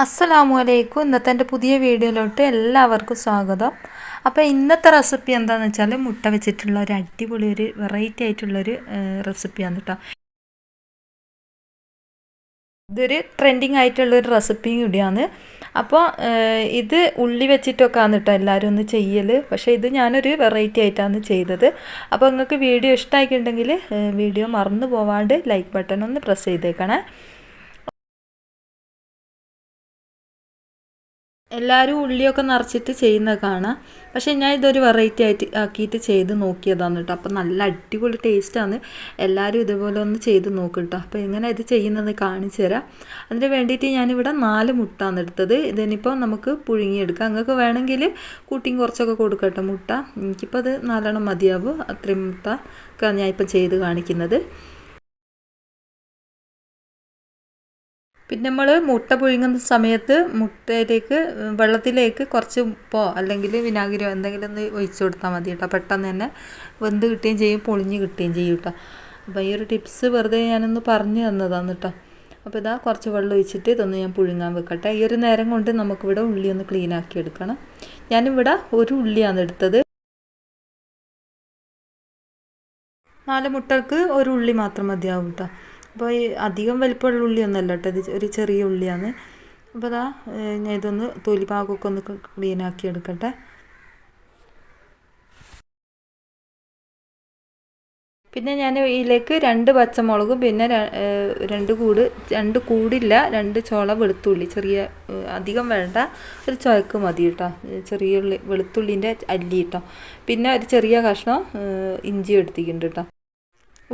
അസ്സലാമു അലൈക്കും ഇന്നത്തെ എന്റെ പുതിയ വീഡിയോയിലോട്ട് എല്ലാവർക്കും സ്വാഗതം. അപ്പോൾ ഇന്നത്തെ റെസിപ്പി എന്താണെന്ന് വെച്ചാൽ മുട്ട വെച്ചിട്ടുള്ള ഒരു അടിപൊളി ഒരു വെറൈറ്റി ആയിട്ടുള്ളൊരു റെസിപ്പിയാണ് കേട്ടോ ഇതൊരു ട്രെൻഡിങ് ആയിട്ടുള്ളൊരു റെസിപ്പിയും കൂടിയാണ്. അപ്പോൾ ഇത് ഉള്ളി വെച്ചിട്ടൊക്കെയാണ് കേട്ടോ എല്ലാവരും ഒന്ന് ചെയ്യൽ പക്ഷേ ഇത് ഞാനൊരു വെറൈറ്റി ആയിട്ടാണ് ചെയ്തത്. അപ്പോൾ നിങ്ങൾക്ക് വീഡിയോ ഇഷ്ടമായിട്ടുണ്ടെങ്കിൽ വീഡിയോ മറന്നു പോവാണ്ട് ലൈക്ക് ബട്ടൺ ഒന്ന് പ്രസ് ചെയ്തേക്കണേ. എല്ലാവരും ഉള്ളിയൊക്കെ നിറച്ചിട്ട് ചെയ്യുന്നത് കാണാം. പക്ഷേ ഞാൻ ഇതൊരു വെറൈറ്റി ആയിട്ട് ആക്കിയിട്ട് ചെയ്ത് നോക്കിയതാണ് കേട്ടോ. അപ്പോൾ നല്ല അടിപൊളി ടേസ്റ്റാണ് എല്ലാവരും ഇതുപോലെ ഒന്ന് ചെയ്ത് നോക്കും കേട്ടോ. അപ്പോൾ എങ്ങനെ ഇത് ചെയ്യുന്നത് കാണിച്ചു തരാം. അതിന് വേണ്ടിയിട്ട് ഞാനിവിടെ നാല് മുട്ടാണ് എടുത്തത്. ഇതിനിപ്പോൾ നമുക്ക് പുഴുങ്ങിയെടുക്കാം. നിങ്ങൾക്ക് വേണമെങ്കിൽ കൂട്ടിയും കുറച്ചൊക്കെ കൊടുക്കട്ടെ മുട്ട. എനിക്കിപ്പോൾ അത് നാലെണ്ണം മതിയാവും. അത്രയും മുട്ട ഞാൻ ഇപ്പം ചെയ്ത് കാണിക്കുന്നത്. പിന്നെ നമ്മൾ മുട്ട പുഴുങ്ങുന്ന സമയത്ത് മുട്ടയിലേക്ക് വെള്ളത്തിലേക്ക് കുറച്ച് ഉപ്പോ അല്ലെങ്കിൽ വിനാഗിരിയോ എന്തെങ്കിലും ഒന്ന് ഒഴിച്ചു കൊടുത്താൽ മതി കേട്ടോ. പെട്ടെന്ന് തന്നെ വെന്ത് കിട്ടുകയും ചെയ്യും പൊളിഞ്ഞ് കിട്ടുകയും ചെയ്യും കേട്ടോ. അപ്പോൾ ഈ ഒരു ടിപ്സ് വെറുതെ ഞാനൊന്ന് പറഞ്ഞു തന്നതാണ് കേട്ടോ. അപ്പോൾ ഇതാ കുറച്ച് വെള്ളം ഒഴിച്ചിട്ട് ഇതൊന്ന് ഞാൻ പുഴുങ്ങാൻ വെക്കട്ടെ. ഈ ഒരു നേരം കൊണ്ട് നമുക്കിവിടെ ഉള്ളി ഒന്ന് ക്ലീൻ ആക്കി എടുക്കണം. ഞാനിവിടെ ഒരു ഉള്ളിയാണ് എടുത്തത്. നാല് മുട്ടക്ക് ഒരു ഉള്ളി മാത്രം മതിയാവും കേട്ടോ. അപ്പോൾ ഈ അധികം വലിപ്പമുള്ള ഉള്ളിയൊന്നുമല്ല കേട്ടോ. ഇത് ഒരു ചെറിയ ഉള്ളിയാണ്. അപ്പോൾ അതാ ഞാൻ ഇതൊന്ന് തൊലി ഭാഗമൊക്കെ ഒന്ന് ക്ലീനാക്കി എടുക്കട്ടെ. പിന്നെ ഞാൻ ഇതിലേക്ക് രണ്ട് പച്ചമുളകും പിന്നെ രണ്ട് കൂട് രണ്ട് കൂടില്ല രണ്ട് ചോള വെളുത്തുള്ളി. ചെറിയ അധികം വേണ്ട. ഒരു ചുവക്ക് മതി കേട്ടോ. ചെറിയ ഉള്ളി വെളുത്തുള്ളിന്റെ അല്ലി കേട്ടോ. പിന്നെ ഒരു ചെറിയ കഷ്ണം ഇഞ്ചി എടുത്തിട്ടുണ്ട് കേട്ടോ.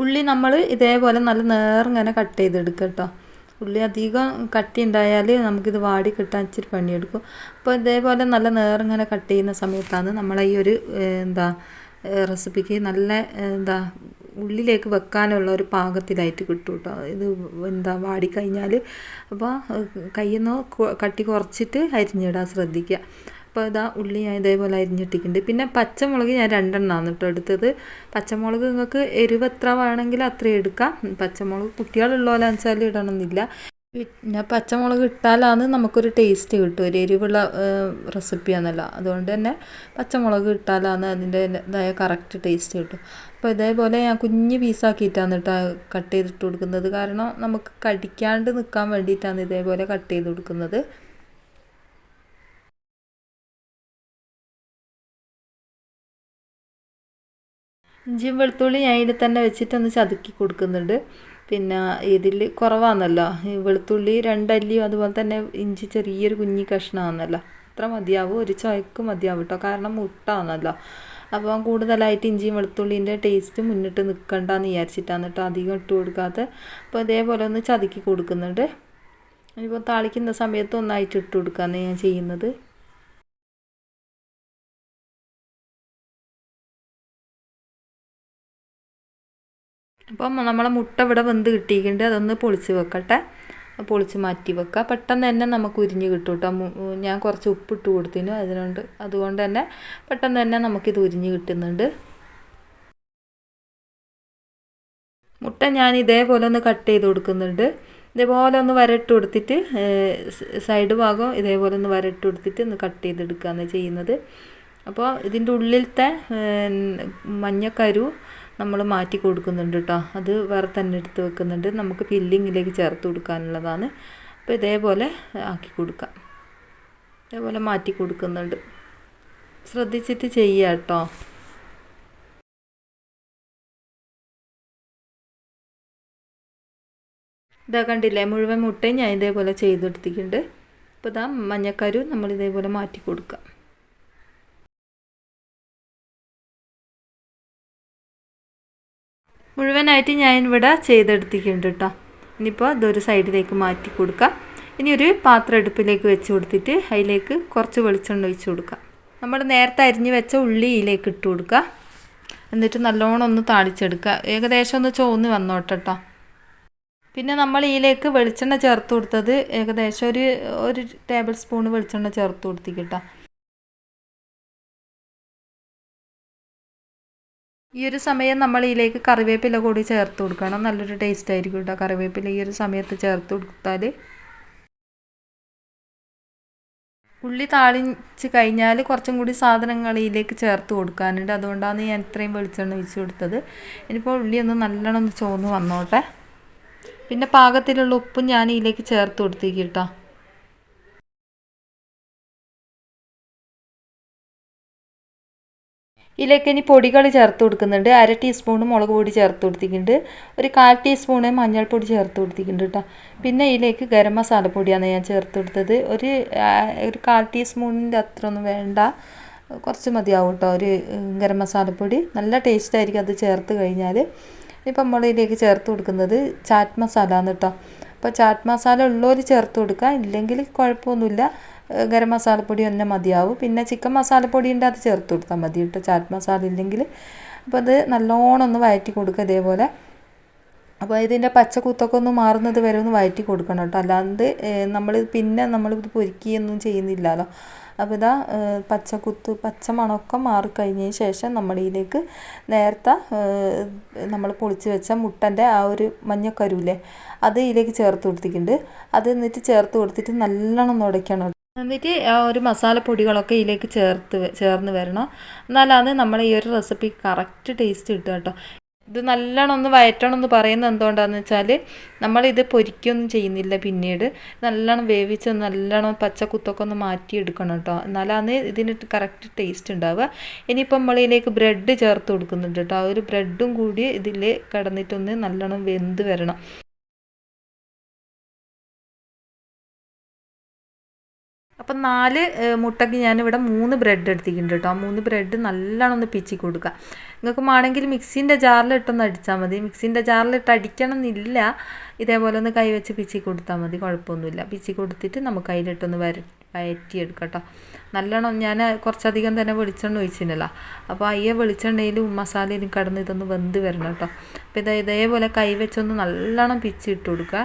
ഉള്ളി നമ്മൾ ഇതേപോലെ നല്ല നേർങ്ങനെ കട്ട് ചെയ്തെടുക്കുക കേട്ടോ ഉള്ളി അധികം കട്ടി ഉണ്ടായാൽ നമുക്കിത് വാടി കിട്ടാൻ ഇച്ചിരി പണിയെടുക്കും. അപ്പോൾ ഇതേപോലെ നല്ല നേർങ്ങനെ കട്ട് ചെയ്യുന്ന സമയത്താണ് നമ്മൾ ഈ ഒരു എന്താ റെസിപ്പിക്ക് നല്ല എന്താ ഉള്ളിലേക്ക് വെക്കാനുള്ള ഒരു പാകത്തിലായിട്ട് കിട്ടും കേട്ടോ ഇത് എന്താ വാടിക്കഴിഞ്ഞാൽ അപ്പോൾ കയ്യിൽ നിന്ന് കട്ടി കുറച്ചിട്ട് അരിഞ്ഞിടാൻ ശ്രദ്ധിക്കുക അപ്പോൾ ഇതാ ഉള്ളി ഞാൻ ഇതേപോലെ അരിഞ്ഞിട്ടിട്ടുണ്ട്. പിന്നെ പച്ചമുളക് ഞാൻ രണ്ടെണ്ണമാണ് കേട്ടോ എടുത്തത്. പച്ചമുളക് നിങ്ങൾക്ക് എരിവ് എത്ര വേണമെങ്കിൽ അത്രയും എടുക്കാം. പച്ചമുളക് കുട്ടികളുള്ളോലാന്ന് വെച്ചാൽ ഇടണമെന്നില്ല. പിന്നെ പച്ചമുളക് ഇട്ടാലാണ് നമുക്കൊരു ടേസ്റ്റ് കിട്ടും. ഒരു എരിവുള്ള റെസിപ്പിയാണല്ലോ അതുകൊണ്ട് തന്നെ പച്ചമുളക് ഇട്ടാലാണ് അതിന്റെ ഇതായ കറക്റ്റ് ടേസ്റ്റ് കിട്ടും. അപ്പോൾ ഇതേപോലെ ഞാൻ കുഞ്ഞ് പീസാക്കിയിട്ടാണ് കേട്ടോ കട്ട് ചെയ്തിട്ട് കൊടുക്കുന്നത്. കാരണം നമുക്ക് കടിക്കാണ്ട് നിൽക്കാൻ വേണ്ടിയിട്ടാണ് ഇതേപോലെ കട്ട് ചെയ്ത് കൊടുക്കുന്നത്. ഇഞ്ചിയും വെളുത്തുള്ളി ഞാൻ ഇതിൽ തന്നെ വെച്ചിട്ടൊന്ന് ചതുക്കി കൊടുക്കുന്നുണ്ട്. പിന്നെ ഇതിൽ കുറവാണല്ലോ വെളുത്തുള്ളി രണ്ടല്ലിയും അതുപോലെ തന്നെ ഇഞ്ചി ചെറിയൊരു കുഞ്ഞി കഷ്ണമാണല്ലോ അത്ര മതിയാവും. ഒരു ചുവക്ക് മതിയാവും കേട്ടോ കാരണം മുട്ടാണല്ലോ അപ്പോൾ കൂടുതലായിട്ട് ഇഞ്ചിയും വെളുത്തുള്ളിന്റെ ടേസ്റ്റ് മുന്നിട്ട് നിൽക്കണ്ടെന്ന് വിചാരിച്ചിട്ടാണ് കേട്ടോ അധികം ഇട്ട് കൊടുക്കാതെ അപ്പോൾ ഇതേപോലെ ഒന്ന് ചതുക്കി കൊടുക്കുന്നുണ്ട്. ഇനിയിപ്പോൾ താളിക്കുന്ന സമയത്ത് ഒന്നായിട്ട് ഇട്ട് കൊടുക്കാന്ന് ഞാൻ ചെയ്യുന്നത്. അപ്പം നമ്മളെ മുട്ട ഇവിടെ വെന്ത് കിട്ടിയിട്ടുണ്ട്. അതൊന്ന് പൊളിച്ച് വെക്കട്ടെ. പൊളിച്ച് മാറ്റി വെക്കുക പെട്ടെന്ന് തന്നെ നമുക്ക് ഉരിഞ്ഞ് കിട്ടും കേട്ടോ ഞാൻ കുറച്ച് ഉപ്പിട്ട് കൊടുത്തിനു. അതിനുണ്ട് അതുകൊണ്ട് തന്നെ പെട്ടെന്ന് തന്നെ നമുക്കിത് ഉരിഞ്ഞ് കിട്ടുന്നുണ്ട്. മുട്ട ഞാൻ ഇതേപോലെ ഒന്ന് കട്ട് ചെയ്ത് കൊടുക്കുന്നുണ്ട്. ഇതേപോലെ ഒന്ന് വരട്ട് കൊടുത്തിട്ട് സൈഡ് ഭാഗം ഇതേപോലെ ഒന്ന് വരട്ട് കൊടുത്തിട്ട് ഒന്ന് കട്ട് ചെയ്തെടുക്കുകയാണ് ചെയ്യുന്നത്. അപ്പോൾ ഇതിന്റെ ഉള്ളിലത്തെ മഞ്ഞക്കരു നമ്മൾ മാറ്റി കൊടുക്കുന്നുണ്ട് കേട്ടോ അത് വേറെ തന്നെ എടുത്ത് വെക്കുന്നുണ്ട്. നമുക്ക് ഫില്ലിങ്ങിലേക്ക് ചേർത്ത് കൊടുക്കാനുള്ളതാണ്. അപ്പോൾ ഇതേപോലെ ആക്കി കൊടുക്കാം. ഇതേപോലെ മാറ്റി കൊടുക്കുന്നുണ്ട്. ശ്രദ്ധിച്ചിട്ട് ചെയ്യുക കേട്ടോ ഇതാ കണ്ടില്ലേ? മുഴുവൻ മുട്ടയും ഞാൻ ഇതേപോലെ ചെയ്തെടുത്തിട്ടുണ്ട്. അപ്പോൾ ഇതാ മഞ്ഞക്കരു നമ്മൾ ഇതേപോലെ മാറ്റി കൊടുക്കാം. മുഴുവനായിട്ട് ഞാൻ ഇവിടെ ചെയ്തെടുത്തിട്ടുണ്ട് കേട്ടോ. ഇനിയിപ്പോൾ ഇതൊരു സൈഡിലേക്ക് മാറ്റി കൊടുക്കാം. ഇനി ഒരു പാത്രം അടുപ്പിലേക്ക് വെച്ച് കൊടുത്തിട്ട് അതിലേക്ക് കുറച്ച് വെളിച്ചെണ്ണ ഒഴിച്ച് കൊടുക്കാം. നമ്മൾ നേരത്തെ അരിഞ്ഞ് വെച്ച ഉള്ളി ഇതിലേക്ക് ഇട്ട് കൊടുക്കുക എന്നിട്ട് നല്ലോണം ഒന്ന് താളിച്ചെടുക്കുക ഏകദേശം ഒന്ന് ചോന്ന് വന്നോട്ടെ പിന്നെ നമ്മൾ ഇതിലേക്ക് വെളിച്ചെണ്ണ ചേർത്ത് കൊടുത്തത് ഏകദേശം ഒരു ഒരു ടേബിൾ സ്പൂൺ വെളിച്ചെണ്ണ ചേർത്ത് കൊടുത്തിട്ടോ ഈ ഒരു സമയം നമ്മൾ ഇതിലേക്ക് കറിവേപ്പില കൂടി ചേർത്ത് കൊടുക്കണം. നല്ലൊരു ടേസ്റ്റ് ആയിരിക്കും കേട്ടോ കറിവേപ്പില ഈ ഒരു സമയത്ത് ചേർത്ത് കൊടുത്താൽ ഉള്ളി താളിച്ച് കഴിഞ്ഞാൽ കുറച്ചും കൂടി സാധനങ്ങൾ ഇതിലേക്ക് ചേർത്ത് കൊടുക്കാനുണ്ട്. അതുകൊണ്ടാണ് ഞാൻ ഇത്രയും വെളിച്ചെണ്ണ ഒഴിച്ച് കൊടുത്തത്. ഇനിയിപ്പോൾ ഉള്ളി ഒന്ന് നല്ലോണം ഒന്ന് ചോന്ന് വന്നോട്ടെ. പിന്നെ പാകത്തിലുള്ള ഉപ്പും ഞാൻ ഇതിലേക്ക് ചേർത്ത് കൊടുത്തേക്ക് കേട്ടോ ഇതിലേക്ക് ഇനി പൊടികൾ ചേർത്ത് കൊടുക്കുന്നുണ്ട്. അര ടീസ്പൂൺ മുളക് പൊടി ചേർത്ത് കൊടുത്തിട്ടുണ്ട്. ഒരു കാൽ ടീസ്പൂണ് മഞ്ഞൾപ്പൊടി ചേർത്ത് കൊടുത്തിട്ടുണ്ട് കേട്ടോ. പിന്നെ ഇതിലേക്ക് ഗരം മസാലപ്പൊടിയാണ് ഞാൻ ചേർത്ത് കൊടുത്തത്. ഒരു ഒരു കാൽ ടീസ്പൂണിന്റെ അത്ര ഒന്നും വേണ്ട. കുറച്ച് മതിയാവും കേട്ടോ ഒരു ഗരം മസാലപ്പൊടി നല്ല ടേസ്റ്റ് ആയിരിക്കും അത് ചേർത്ത് കഴിഞ്ഞാൽ. ഇപ്പം നമ്മൾ ഇതിലേക്ക് ചേർത്ത് കൊടുക്കുന്നത് ചാറ്റ് മസാല ആണ് കേട്ടോ. അപ്പോൾ ചാറ്റ് മസാല ഉള്ളവർ ചേർത്ത് കൊടുക്കുക. ഇല്ലെങ്കിൽ കുഴപ്പമൊന്നുമില്ല. ഗരം മസാലപ്പൊടി തന്നെ മതിയാവും. പിന്നെ ചിക്കൻ മസാലപ്പൊടി ഉണ്ട് അത് ചേർത്ത് കൊടുത്താൽ മതി കേട്ടോ. ചാറ്റ് മസാല ഇല്ലെങ്കിൽ. അപ്പോൾ അത് നല്ലോണം ഒന്ന് വഴറ്റി കൊടുക്കുക ഇതേപോലെ. അപ്പോൾ ഇതിന്റെ പച്ചക്കൂത്തൊക്കെ ഒന്ന് മാറുന്നത് വരെ ഒന്ന് വഴറ്റി കൊടുക്കണം കേട്ടോ. അല്ലാണ്ട് നമ്മൾ പിന്നെ നമ്മളിത് പൊരിക്കുകയൊന്നും ചെയ്യുന്നില്ലല്ലോ. അപ്പോൾ ഇതാ പച്ചക്കുത്ത് പച്ച മണമൊക്കെ മാറിക്കഴിഞ്ഞതിന് ശേഷം നമ്മളിതിലേക്ക് നേരത്തെ നമ്മൾ പൊളിച്ച് വെച്ച മുട്ടന്റെ ആ ഒരു മഞ്ഞക്കരുവില്ലേ അത് ഇതിലേക്ക് ചേർത്ത് കൊടുത്തിട്ടുണ്ട്. അത് എന്നിട്ട് ചേർത്ത് കൊടുത്തിട്ട് നല്ലോണം നുടയ്ക്കണം എന്നിട്ട് ഒരു മസാലപ്പൊടികളൊക്കെ ഇതിലേക്ക് ചേർത്ത് ചേർന്ന് വരണം. എന്നാലാണ് നമ്മൾ ഈ ഒരു റെസിപ്പി കറക്റ്റ് ടേസ്റ്റ് കിട്ടുക കേട്ടോ. ഇത് നല്ലോണം ഒന്ന് വയറ്റണം എന്ന് പറയുന്നത് എന്തുകൊണ്ടാണെന്ന് വെച്ചാൽ നമ്മളിത് പൊരിക്കൊന്നും ചെയ്യുന്നില്ല പിന്നീട്. നല്ലോണം വേവിച്ച് നല്ലോണം പച്ചക്കുത്തൊക്കെ ഒന്ന് മാറ്റിയെടുക്കണം കേട്ടോ. എന്നാലാണ് ഇതിന് കറക്റ്റ് ടേസ്റ്റ് ഉണ്ടാവുക. ഇനിയിപ്പോൾ നമ്മളിതിലേക്ക് ബ്രെഡ് ചേർത്ത് കൊടുക്കുന്നുണ്ട് കേട്ടോ. ആ ഒരു ബ്രെഡും കൂടി ഇതിൽ കിടന്നിട്ടൊന്ന് നല്ലോണം വെന്ത് വരണം. അപ്പം നാല് മുട്ടയ്ക്ക് ഞാനിവിടെ മൂന്ന് ബ്രെഡ് എടുത്തിട്ടുണ്ട് കേട്ടോ. മൂന്ന് ബ്രെഡ് നല്ലോണം ഒന്ന് പിച്ചി കൊടുക്കുക. നിങ്ങൾക്ക് വേണമെങ്കിൽ മിക്സിന്റെ ജാറിലിട്ടൊന്ന് അടിച്ചാൽ മതി. മിക്സിന്റെ ജാറിലിട്ട് അടിക്കണം എന്നില്ല ഇതേപോലെ ഒന്ന് കൈ വെച്ച് പിച്ചി കൊടുത്താൽ മതി. കുഴപ്പമൊന്നുമില്ല. പിച്ചി കൊടുത്തിട്ട് നമുക്ക് അതിലിട്ടൊന്ന് വര വയറ്റിയെടുക്കാം കേട്ടോ. നല്ലോണം ഞാൻ കുറച്ചധികം തന്നെ വെളിച്ചെണ്ണ ഒഴിച്ചിരുന്നല്ലോ അപ്പോൾ അയ്യ വെളിച്ചെണ്ണയിലും മസാലയിലും കടന്ന് ഇതൊന്ന് വെന്ത് വരണം കേട്ടോ. അപ്പോൾ ഇത് ഇതേപോലെ കൈ വെച്ചൊന്ന് നല്ലോണം പിച്ചി ഇട്ട് കൊടുക്കുക.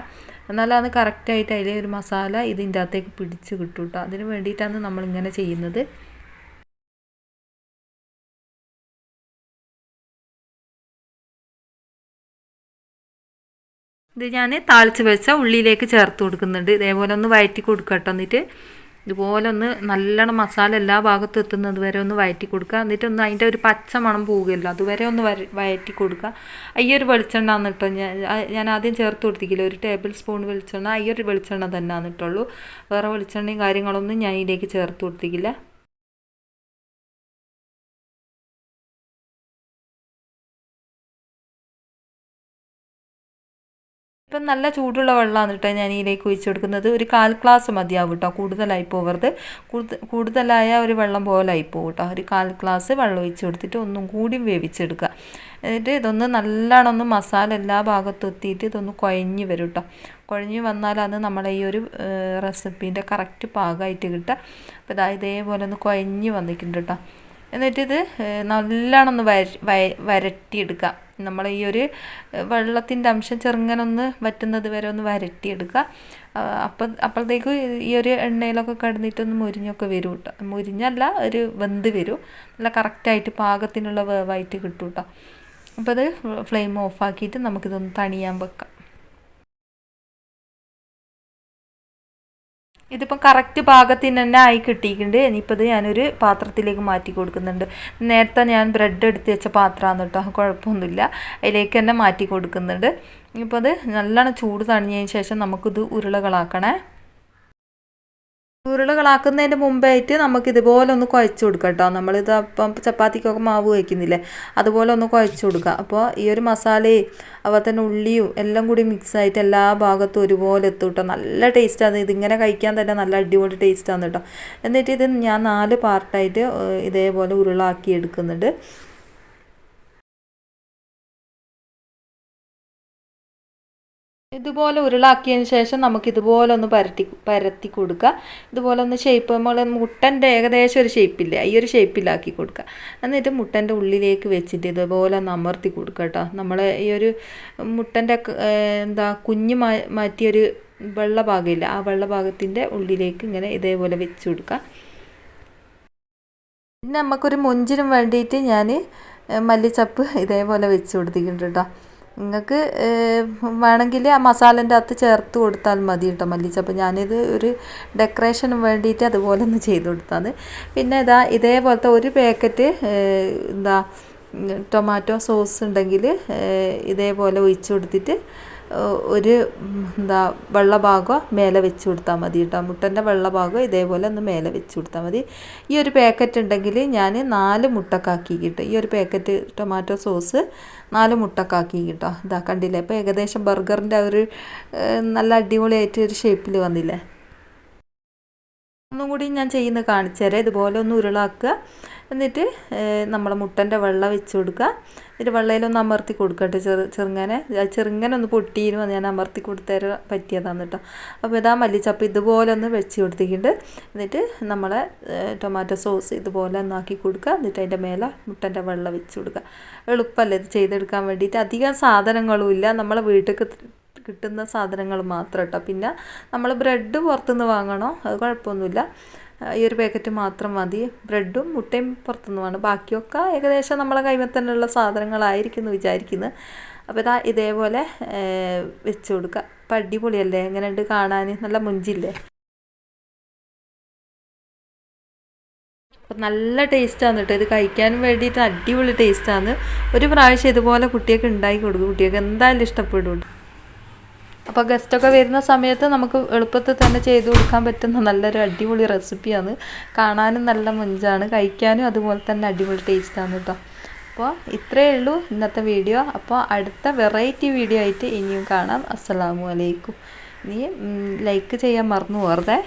എന്നാലും അത് കറക്റ്റായിട്ട് അതിലെ ഒരു മസാല ഇതിന്റെ അകത്തേക്ക് പിടിച്ച് കിട്ടും കേട്ടോ അതിന് വേണ്ടിയിട്ടാണ് നമ്മളിങ്ങനെ ചെയ്യുന്നത്. ഇത് ഞാൻ താളിച്ച് വെച്ച ഉള്ളിയിലേക്ക് ചേർത്ത് കൊടുക്കുന്നുണ്ട്. ഇതേപോലെ ഒന്ന് വയറ്റി കൊടുക്കട്ടോ. എന്നിട്ട് ഇതുപോലെ ഒന്ന് നല്ലോണം മസാല എല്ലാ ഭാഗത്തും എത്തുന്നത് വരെ ഒന്ന് വയറ്റി കൊടുക്കുക. എന്നിട്ട് ഒന്ന് അതിന്റെ ഒരു പച്ച മണം പോവുകയല്ലോ. അതുവരെ ഒന്ന് വയറ്റി കൊടുക്കുക. അയ്യൊരു വെളിച്ചെണ്ണ എന്നിട്ടോ ഞാൻ ഞാൻ ആദ്യം ചേർത്ത് കൊടുത്തിക്കില്ല? ഒരു ടേബിൾ സ്പൂൺ വെളിച്ചെണ്ണ. അയ്യൊരു വെളിച്ചെണ്ണ തന്നെ എന്നിട്ടുള്ളൂ വേറെ വെളിച്ചെണ്ണയും കാര്യങ്ങളൊന്നും ഞാൻ ഇതിലേക്ക് ചേർത്ത് കൊടുത്തിക്കില്ല. ഇപ്പം നല്ല ചൂടുള്ള വെള്ളമാണ് കേട്ടോ ഞാൻ ഇതിലേക്ക് ഒഴിച്ചു കൊടുക്കുന്നത്. ഒരു കാൽ ഗ്ലാസ് മതിയാവും കേട്ടോ കൂടുതലായി പോകരുത് കൂടുതലായ ഒരു വെള്ളം പോലായി പോകും കേട്ടോ. ഒരു കാൽ ഗ്ലാസ് വെള്ളം ഒഴിച്ച് കൊടുത്തിട്ട് ഒന്നും കൂടി വേവിച്ചെടുക്കുക. എന്നിട്ട് ഇതൊന്ന് നല്ലോണം മസാല എല്ലാ ഭാഗത്തും എത്തിയിട്ട് ഇതൊന്ന് കുഴഞ്ഞ് വരും കേട്ടോ. കുഴഞ്ഞ് വന്നാലാണ് നമ്മളെ ഈ ഒരു റെസിപ്പീന്റെ കറക്റ്റ് പാകമായിട്ട് കിട്ടുക. അപ്പോൾ ഇതാ ഇതേപോലെ ഒന്ന് കുഴഞ്ഞ് വന്നിട്ടുണ്ട് കേട്ടോ. എന്നിട്ടിത് നല്ലോണം ഒന്ന് വര വരട്ടിയെടുക്കാം നമ്മൾ ഈ ഒരു വെള്ളത്തിന്റെ അംശം ചെറുങ്ങനൊന്ന് വറ്റുന്നത് വരെ ഒന്ന് വരട്ടിയെടുക്കുക. അപ്പം അപ്പോഴത്തേക്ക് ഈ ഒരു എണ്ണയിലൊക്കെ കിടന്നിട്ടൊന്ന് മുരിഞ്ഞൊക്കെ വരും കേട്ടോ മുരിഞ്ഞല്ല ഒരു വെന്ത് വരും. നല്ല കറക്റ്റായിട്ട് പാകത്തിനുള്ള വേവായിട്ട് കിട്ടും കേട്ടോ അപ്പോൾ അത് ഫ്ലെയിം ഓഫാക്കിയിട്ട് നമുക്കിതൊന്ന് തണിയാൻ വെക്കാം. ഇതിപ്പം കറക്റ്റ് ഭാഗത്തിന് തന്നെ ആയി കിട്ടിയിട്ടുണ്ട്. ഇനിയിപ്പോൾ ഇത് ഞാനൊരു പാത്രത്തിലേക്ക് മാറ്റി കൊടുക്കുന്നുണ്ട്. നേരത്തെ ഞാൻ ബ്രെഡ് എടുത്ത് വെച്ച പാത്രമാണ് കേട്ടോ കുഴപ്പമൊന്നുമില്ല. അതിലേക്ക് തന്നെ മാറ്റി കൊടുക്കുന്നുണ്ട്. ഇപ്പോൾ അത് നല്ലോണം ചൂട് തണിഞ്ഞതിന് ശേഷം നമുക്കിത് ഉരുളകളാക്കണേ. ഉരുളകളാക്കുന്നതിന്റെ മുമ്പായിട്ട് നമുക്ക് ഇതുപോലെ ഒന്ന് കുഴച്ച് കൊടുക്കാം കേട്ടോ. നമ്മളിത് അപ്പം ചപ്പാത്തിക്കൊക്കെ മാവ് വയ്ക്കുന്നില്ലേ അതുപോലെ ഒന്ന് കുഴച്ച് കൊടുക്കുക അപ്പോൾ ഈ ഒരു മസാലയും അതുപോലെ തന്നെ ഉള്ളിയും എല്ലാം കൂടി മിക്സ് ആയിട്ട് എല്ലാ ഭാഗത്തും ഒരുപോലെ എത്തും കേട്ടോ. നല്ല ടേസ്റ്റാണ് ഇതിങ്ങനെ കഴിക്കാൻ തന്നെ നല്ല അടിപൊളി ടേസ്റ്റാണ് കേട്ടോ. എന്നിട്ട് ഇത് ഞാൻ നാല് പാർട്ടായിട്ട് ഇതേപോലെ ഉരുളാക്കി എടുക്കുന്നുണ്ട്. ഇതുപോലെ ഉരുളാക്കിയതിന് ശേഷം നമുക്ക് ഇതുപോലെ ഒന്ന് പരത്തി പരത്തി കൊടുക്കുക. ഇതുപോലെ ഒന്ന് ഷേപ്പ് നമ്മൾ മുട്ടന്റെ ഏകദേശം ഒരു ഷേപ്പില്ലേ ഈ ഒരു ഷേപ്പിലാക്കി കൊടുക്കുക. എന്നിട്ട് മുട്ടന്റെ ഉള്ളിലേക്ക് വെച്ചിട്ട് ഇതുപോലെ ഒന്ന് അമർത്തി കൊടുക്കുക കേട്ടോ. നമ്മൾ ഈ ഒരു മുട്ടന്റെ എന്താ കുഞ്ഞ് മാറ്റിയൊരു വെള്ള ഭാഗമില്ല? ആ വെള്ള ഭാഗത്തിന്റെ ഉള്ളിലേക്ക് ഇങ്ങനെ ഇതേപോലെ വെച്ച് കൊടുക്കുക. പിന്നെ നമുക്കൊരു മൊഞ്ചിനും വേണ്ടിയിട്ട് ഞാൻ മല്ലിച്ചപ്പ് ഇതേപോലെ വെച്ച് കൊടുത്തിട്ടുണ്ട് കേട്ടോ. നിങ്ങൾക്ക് വേണമെങ്കിൽ ആ മസാലേന്റെ അകത്ത് ചേർത്ത് കൊടുത്താൽ മതി കേട്ടോ മല്ലിച്ചപ്പ്. ഞാനിത് ഒരു ഡെക്കറേഷന് വേണ്ടിയിട്ട് അതുപോലെ ഒന്ന് ചെയ്ത് കൊടുത്താണ് പിന്നെ ഇതാ ഇതേപോലത്തെ ഒരു പാക്കറ്റ് എന്താ ടൊമാറ്റോ സോസ് ഉണ്ടെങ്കിൽ ഇതേപോലെ ഒഴിച്ച് കൊടുത്തിട്ട് ഒരു എന്താ വെള്ള ഭാഗം മേലെ വെച്ച് കൊടുത്താൽ മതി കേട്ടോ. മുട്ടന്റെ വെള്ള ഭാഗം ഇതേപോലെ ഒന്ന് മേലെ വെച്ച് കൊടുത്താൽ മതി. ഈ ഒരു പാക്കറ്റ് ഉണ്ടെങ്കിൽ ഞാൻ നാല് മുട്ടക്കാക്കി കിട്ടും. ഈ ഒരു പാക്കറ്റ് ടൊമാറ്റോ സോസ് നാല് മുട്ടക്കാക്കി കേട്ടോ. ഇതാ കണ്ടില്ലേ? അപ്പോൾ ഏകദേശം ബർഗറിന്റെ ഒരു നല്ല അടിപൊളിയായിട്ട് ഒരു ഷേപ്പിൽ വന്നില്ലേ? ഒന്നും കൂടി ഞാൻ ചെയ്യുന്നത് കാണിച്ചു തരാം. ഇതുപോലെ ഒന്ന് ഉരുളാക്കുക. എന്നിട്ട് നമ്മളെ മുട്ടന്റെ വെള്ളം വെച്ച് കൊടുക്കുക. എന്നിട്ട് വെള്ളയിലൊന്ന് അമർത്തി കൊടുക്കട്ടെ ചെറു ചെറുങ്ങനെ. ചെറുങ്ങനെ ഒന്ന് പൊട്ടിയിരുന്നു ഞാൻ അമർത്തി കൊടുത്തര പറ്റിയതാണ് കേട്ടോ. അപ്പോൾ ഇതാ മല്ലിച്ചപ്പ് ഇതുപോലെ ഒന്ന് വെച്ച് കൊടുത്തിട്ടുണ്ട്. എന്നിട്ട് നമ്മളെ ടൊമാറ്റോ സോസ് ഇതുപോലെ ഒന്നാക്കി കൊടുക്കുക. എന്നിട്ട് അതിന്റെ മേലെ മുട്ടന്റെ വെള്ളം വെച്ച് കൊടുക്കുക. എളുപ്പമല്ലേ ഇത് ചെയ്തെടുക്കാൻ വേണ്ടിയിട്ട്. അധികം സാധനങ്ങളും ഇല്ല. നമ്മളെ വീട്ടിൽ കിട്ടുന്ന സാധനങ്ങൾ മാത്രം കേട്ടോ. പിന്നെ നമ്മൾ ബ്രെഡ് പുറത്തുനിന്ന് വാങ്ങണോ? അത് കുഴപ്പമൊന്നുമില്ല. ഈ ഒരു പാക്കറ്റ് മാത്രം മതി. ബ്രെഡും മുട്ടയും പുറത്തുനിന്ന് വേണം ബാക്കിയൊക്കെ ഏകദേശം നമ്മളെ കൈമ തന്നെയുള്ള സാധനങ്ങളായിരിക്കും എന്ന് വിചാരിക്കുന്നത് അപ്പോൾ ഇതാ ഇതേപോലെ വെച്ച് കൊടുക്കുക അപ്പം അടിപൊളിയല്ലേ? എങ്ങനെയുണ്ട് കാണാൻ? നല്ല മുഞ്ചില്ലേ? അപ്പം നല്ല ടേസ്റ്റാണ് കേട്ടോ ഇത്. കഴിക്കാൻ വേണ്ടിയിട്ട് അടിപൊളി ടേസ്റ്റാണ് ഒരു പ്രാവശ്യം ഇതുപോലെ കുട്ടിയൊക്കെ ഉണ്ടാക്കി കൊടുക്കും കുട്ടിയൊക്കെ എന്തായാലും ഇഷ്ടപ്പെടും അപ്പോൾ ഗസ്റ്റൊക്കെ വരുന്ന സമയത്ത് നമുക്ക് എളുപ്പത്തിൽ തന്നെ ചെയ്തു കൊടുക്കാൻ പറ്റുന്ന നല്ലൊരു അടിപൊളി റെസിപ്പിയാണ് കാണാനും നല്ല മുഞ്ചാണ്. കഴിക്കാനും അതുപോലെ തന്നെ അടിപൊളി ടേസ്റ്റാണ് കേട്ടോ അപ്പോൾ ഇത്രയേ ഉള്ളൂ ഇന്നത്തെ വീഡിയോ അപ്പോൾ അടുത്ത വെറൈറ്റി വീഡിയോ ആയിട്ട് ഇനിയും കാണാം. അസ്സലാമു അലൈക്കും. നീ ലൈക്ക് ചെയ്യാൻ മറന്നു പോകരുതേ.